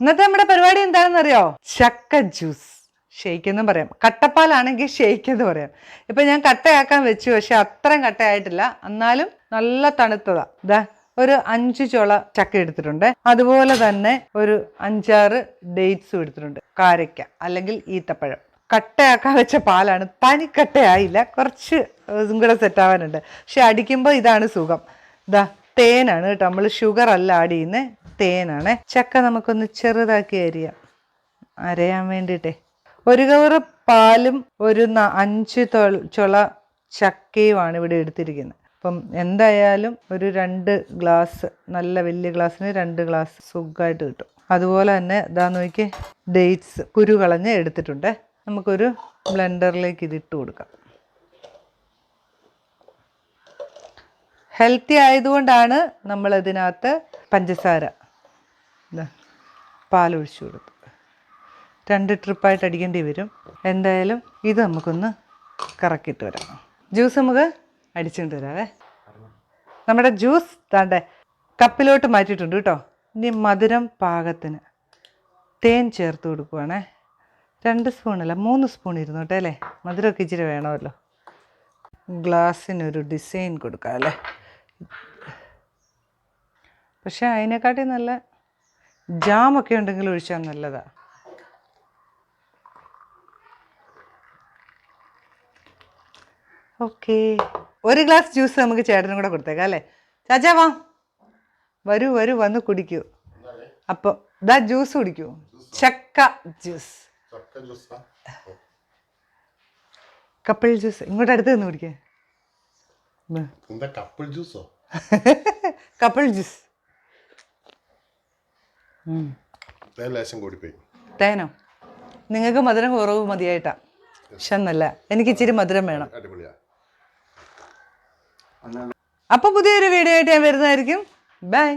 ഇന്നത്തെ നമ്മുടെ പരിപാടി എന്താണെന്നറിയോ? ചക്ക ജ്യൂസ്. ഷെയ്ക്ക് എന്നും പറയാം. കട്ടപ്പാലാണെങ്കിൽ ഷെയ്ക്ക് എന്ന് പറയാം. ഇപ്പൊ ഞാൻ കട്ടയാക്കാൻ വെച്ചു പക്ഷെ അത്രയും കട്ടയായിട്ടില്ല. എന്നാലും നല്ല തണുത്തതാ. ഇതാ ഒരു അഞ്ച് ചുള ചക്ക എടുത്തിട്ടുണ്ട്. അതുപോലെ തന്നെ ഒരു അഞ്ചാറ് ഡേറ്റ്സും എടുത്തിട്ടുണ്ട്. കാരയ്ക്ക അല്ലെങ്കിൽ ഈത്തപ്പഴം. കട്ടയാക്കാൻ വെച്ച പാലാണ്. പനിക്കട്ടയായില്ല കുറച്ച് ഇതും കൂടെ സെറ്റാവാനുണ്ട് പക്ഷെ അടിക്കുമ്പോൾ ഇതാണ് സുഖം. ഇതാ തേനാണ് കേട്ടോ. നമ്മൾ ഷുഗർ അല്ല ആഡ് ചെയ്യുന്നത് തേനാണ്. ചക്ക നമുക്കൊന്ന് ചെറുതാക്കി അരിയാം. അരയാൻ വേണ്ടിയിട്ടേ. ഒരു കവറ് പാലും ഒരു അഞ്ച് ചുള ചക്കയുമാണ് ഇവിടെ എടുത്തിരിക്കുന്നത്. അപ്പം എന്തായാലും ഒരു രണ്ട് ഗ്ലാസ് നല്ല വലിയ ഗ്ലാസ്സിന് രണ്ട് ഗ്ലാസ് സുഖമായിട്ട് കിട്ടും. അതുപോലെ തന്നെ ഇതാ നോക്കി ഡേറ്റ്സ് കുരു കളഞ്ഞ് എടുത്തിട്ടുണ്ട്. നമുക്കൊരു ബ്ലെൻഡറിലേക്ക് ഇതിട്ട് കൊടുക്കാം. ഹെൽത്തി ആയതുകൊണ്ടാണ് നമ്മൾ ഇതിനകത്ത് പഞ്ചസാര പാലൊഴിച്ചു കൊടുത്തു രണ്ട് ട്രിപ്പായിട്ട് അടിക്കേണ്ടി വരും. എന്തായാലും ഇത് നമുക്കൊന്ന് കറക്കിയിട്ട് വരാം. ജ്യൂസ് നമുക്ക് അടിച്ചുകൊണ്ട് വരാവേ. നമ്മുടെ ജ്യൂസ് താണ്ടെ കപ്പിലോട്ട് മാറ്റിയിട്ടുണ്ട് കേട്ടോ. ഇനി മധുരം പാകത്തിന് തേൻ ചേർത്ത് കൊടുക്കുവാണേ. രണ്ട് സ്പൂണല്ല മൂന്ന് സ്പൂൺ ഇരുന്നോട്ടെ അല്ലേ? മധുരമൊക്കെ ഇച്ചിരി വേണമല്ലോ. ഗ്ലാസ്സിനൊരു ഡിസൈൻ കൊടുക്കാം അല്ലേ? പക്ഷേ അതിനെക്കാട്ടി നല്ല ജാമൊക്കെ ഉണ്ടെങ്കിൽ ഒഴിച്ചാൽ നല്ലതാ. ഓക്കെ. ഒരു ഗ്ലാസ് ജ്യൂസ് നമുക്ക് ചേട്ടനും കൂടെ കൊടുത്തേക്കാം അല്ലേ? ചാച്ചാ വാ. വരൂ വരൂ വന്ന് കുടിക്കൂ. അപ്പോൾ ഇതാ ജ്യൂസ് കുടിക്കൂ. ചക്ക ജ്യൂസ്. Couple juice. ഇങ്ങോട്ട് അടുത്ത് നിന്ന് കുടിക്കേ. കപ്പിൾ ജ്യൂസോ? Couple juice. ലേശം കൂടിപ്പോയി. തേനോ? നിങ്ങൾക്ക് മധുരം കുറവ് മതിയായിട്ടാ. ഷന്നല്ല എനിക്ക് ഇച്ചിരി മധുരം വേണം. അപ്പൊ പുതിയൊരു വീഡിയോ ആയിട്ട് ഞാൻ വരുന്നതായിരിക്കും. ബൈ